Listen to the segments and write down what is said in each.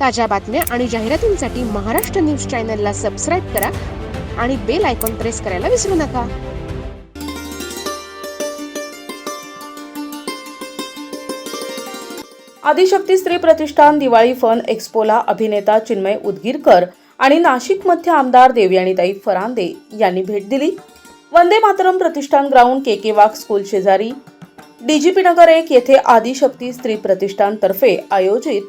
ताज्या बातम्या आणि जाहिरातींसाठी महाराष्ट्र न्यूज चॅनलला सबस्क्राईब करा आणि बेल आयकॉन प्रेस करायला विसरू नका. आदिशक्ती स्त्री प्रतिष्ठान दिवाळी फन एक्स्पोला अभिनेता चिन्मय उदगीरकर आणि नाशिकमध्ये आमदार देवयानीताई फरांदे यांनी भेट दिली. Vande Mataram Pratishthan ground K K Wagh school शेजारी. डीजीपी नगर एक येथे आदिशक्ती स्त्री प्रतिष्ठानतर्फे आयोजित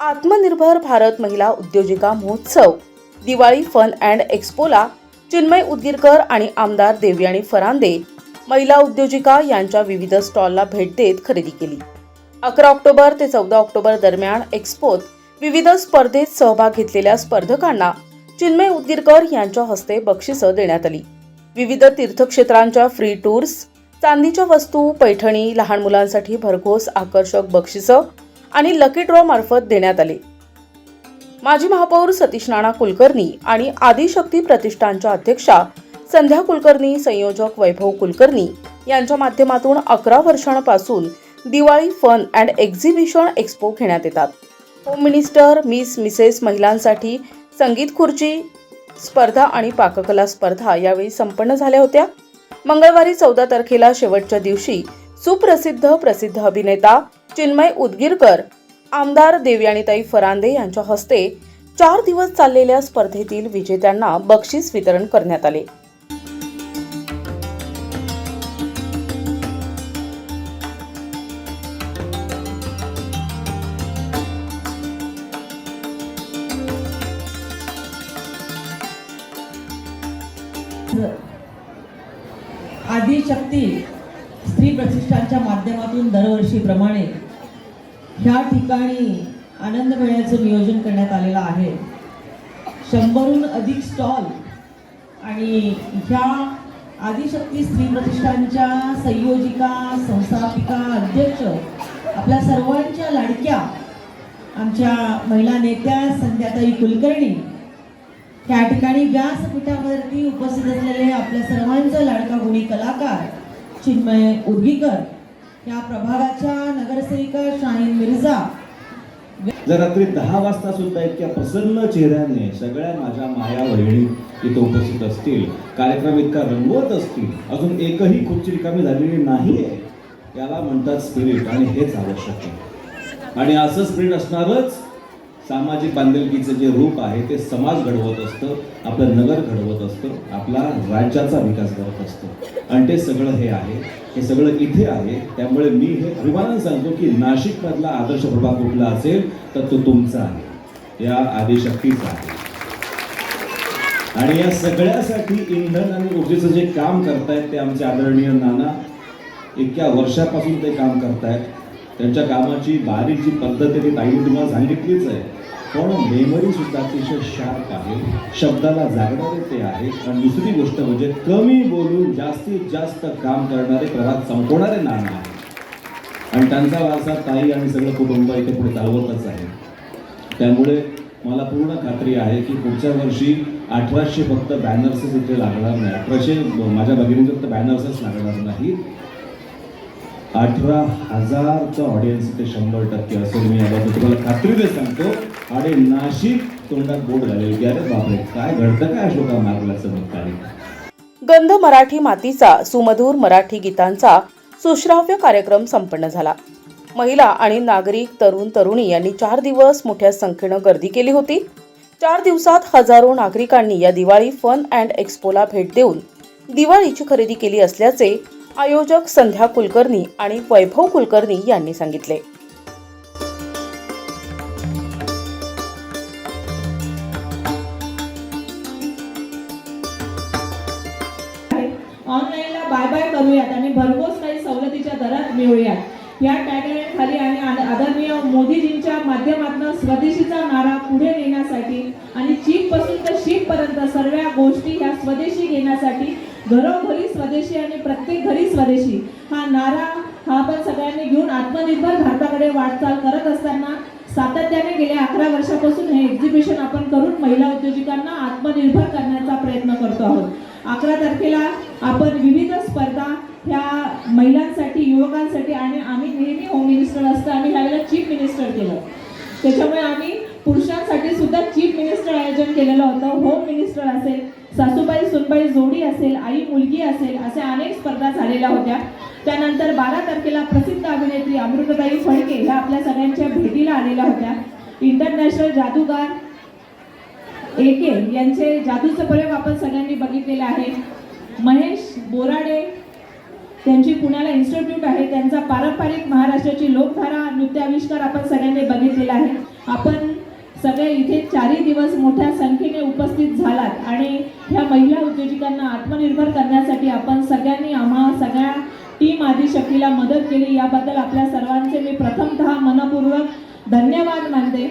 आत्मनिर्भर भारत महिला उद्योजिका महोत्सव दिवाळी फन अँड एक्स्पोला चिन्मय उदगीरकर आणि आमदार देवयाणी फरांदे महिला उद्योजिका यांच्या विविध स्टॉलला भेट देत खरेदी केली. अकरा ऑक्टोबर ते चौदा ऑक्टोबर दरम्यान एक्स्पोत विविध स्पर्धेत सहभाग घेतलेल्या स्पर्धकांना चिन्मय उदगीरकर यांच्या हस्ते बक्षिसं देण्यात आली. विविध तीर्थक्षेत्रांच्या फ्री टूर्स चांदीच्या वस्तू पैठणी लहान मुलांसाठी भरघोस आकर्षक बक्षिसं आणि लकी ड्रॉ मार्फत देण्यात आले. माजी महापौर सतीश नाना कुलकर्णी आणि आदिशक्ती प्रतिष्ठानच्या अध्यक्षा संध्या कुलकर्णी संयोजक वैभव कुलकर्णी यांच्या माध्यमातून अकरा वर्षांपासून Diwali fun and exhibition expo घेण्यात येतात. होम मिनिस्टर मिस मिसेस महिलांसाठी संगीत खुर्ची स्पर्धा आणि पाककला स्पर्धा यावेळी संपन्न झाल्या होत्या. मंगळवारी चौदा तारखेला शेवटच्या दिवशी सुप्रसिद्ध प्रसिद्ध अभिनेता चिन्मय उदगीरकर आमदार देवयानीताई फरांदे यांच्या हस्ते चार दिवस चाललेल्या स्पर्धेतील विजेत्यांना बक्षीस वितरण करण्यात आले. आदिशक्ती स्त्री प्रतिष्ठानच्या माध्यमातून दरवर्षीप्रमाणे ह्या ठिकाणी आनंद मेळ्याचं नियोजन करण्यात आलेलं आहे. शंभरहून अधिक स्टॉल आणि ह्या आदिशक्ती स्त्री प्रतिष्ठानच्या संयोजिका संस्थापिका अध्यक्ष आपल्या सर्वांच्या लाडक्या आमच्या महिला नेत्या संध्याताई कुलकर्णी त्या ठिकाणी व्यासपीठावरती उपस्थित असलेले आपल्या सर्वांचा लाडका गुणी कलाकार चिन्मय उर्गीकर या प्रभागाच्या नगरसेविका शाहीन मिर्झा. जर रात्री दहा वाजता सुद्धा इतक्या प्रसन्न चेहऱ्याने सगळ्या माझ्या माया बहिणी इथं उपस्थित असतील कार्यक्रम इतका रंगवत असतील अजून एकही खुर्ची रिकामी झालेली नाहीये याला म्हणतात स्पिरिट आणि हेच आवश्यक आहे. आणि असं स्पिरिट असणारच सामाजिक बांधिलकीचं जे रूप आहे ते समाज घडवत असतं आपलं नगर घडवत असतं आपला राज्याचा विकास करत असतं. आणि ते सगळं हे आहे हे सगळं इथे आहे. त्यामुळे मी हे अभिमानानं सांगतो की नाशिकमधला आदर्श प्रभाग कुठला असेल तर तो तुमचा आहे. या आदिशक्तीचा आहे. आणि या सगळ्यासाठी इंधन आणि ऊर्जेचं जे काम करतायत ते आमचे आदरणीय नाना इतक्या वर्षापासून ते काम करतायत. त्यांच्या कामाची बारीक जी पद्धत आहे ती ताईने तुम्हाला सांगितलीच आहे. पण मेमरी सुद्धा अतिशय शार्प आहे. शब्दाला जागणारे ते आहे. आणि दुसरी गोष्ट म्हणजे कमी बोलून जास्तीत जास्त काम करणारे प्रभाग संपवणारे नाना आहे आणि त्यांचा वारसा ताई आणि सगळं कुटुंब इथे पुढे चालवतच आहे त्यामुळे मला पूर्ण खात्री आहे की पुढच्या वर्षी अठराशे फक्त बॅनर्सच इथे लागणार नाही. अठराशे माझ्या भगिनींचे फक्त बॅनर्सच लागणार नाही. अठरा हजारचं ऑडियन्स इथे शंभर टक्के असेल मी याबाबत तुम्हाला खात्रीने सांगतो. आणि नाशिक तोंडात बोट घालेल की अरे बापरे काय घडतं काय अशोका मारला चमत्कारी गंध मराठी मातीचा सुमधूर मराठी गीतांचा सुश्राव्य कार्यक्रम संपन्न झाला. महिला आणि नागरिक तरुण तरुणी यांनी चार दिवस मोठ्या संख्येनं गर्दी केली होती. चार दिवसात हजारो नागरिकांनी या दिवाळी फन अँड एक्स्पोला भेट देऊन दिवाळीची खरेदी केली असल्याचे आयोजक संध्या कुलकर्णी आणि वैभव कुलकर्णी यांनी सांगितले. करूयात आणि भरघोस काही सवलतीच्या दरात मिळूयात. या टॅगलाईन खाली आणि आदरणीय मोदीजींच्या माध्यमातून स्वदेशीचा नारा पुढे नेण्यासाठी आणि चीपपासून तर शीप पर्यंत सर्व गोष्टी ह्या स्वदेशी घेण्यासाठी घरोघरी स्वदेशी आणि प्रत्येक घरी स्वदेशी हा नारा हा आपण सगळ्यांनी घेऊन आत्मनिर्भर भारताकडे वाटचाल करत असताना सातत्याने गेल्या अकरा वर्षापासून हे एक्झिबिशन आपण करून महिला उद्योजकांना आत्मनिर्भर करण्याचा प्रयत्न करतो आहोत. अकरा तारखेला आपण विविध स्पर्धा ह्या महिलांसाठी युवकांसाठी आणि आम्ही नेहमी होम मिनिस्टर असतं. आम्ही ह्यावेळेला चीफ मिनिस्टर केलं. त्याच्यामुळे आम्ही पुरुषां केलेलं होतं. होम मिनिस्टर असेल सासूबाई सुनबाई जोडी असेल आई मुलगी असेल असे अनेक स्पर्धा झालेल्या होत्या. त्यानंतर बारा तारखेला प्रसिद्ध अभिनेत्री अमृतताई फडके ह्या आपल्या सगळ्यांच्या भेटीला आलेल्या होत्या. इंटरनॅशनल जादूगार एके यांचे जादूचं प्रयोग आपण सगळ्यांनी बघितलेले आहे. महेश बोराडे त्यांची पुण्याला इन्स्टिट्यूट आहे त्यांचा पारंपरिक महाराष्ट्राची लोकधारा नृत्याविष्कार आपण सगळ्यांनी बघितलेला आहे. आपण सगळे इथे चारही दिवस मोठ्या संख्येने उपस्थित झालात आणि ह्या महिला उद्योजकांना आत्मनिर्भर करण्यासाठी आपण सगळ्यांनी आम्हा सगळ्या टीम आदिशक्तीला मदत केली. याबद्दल आपल्या सर्वांचे मी प्रथमतः मनपूर्वक धन्यवाद मानते.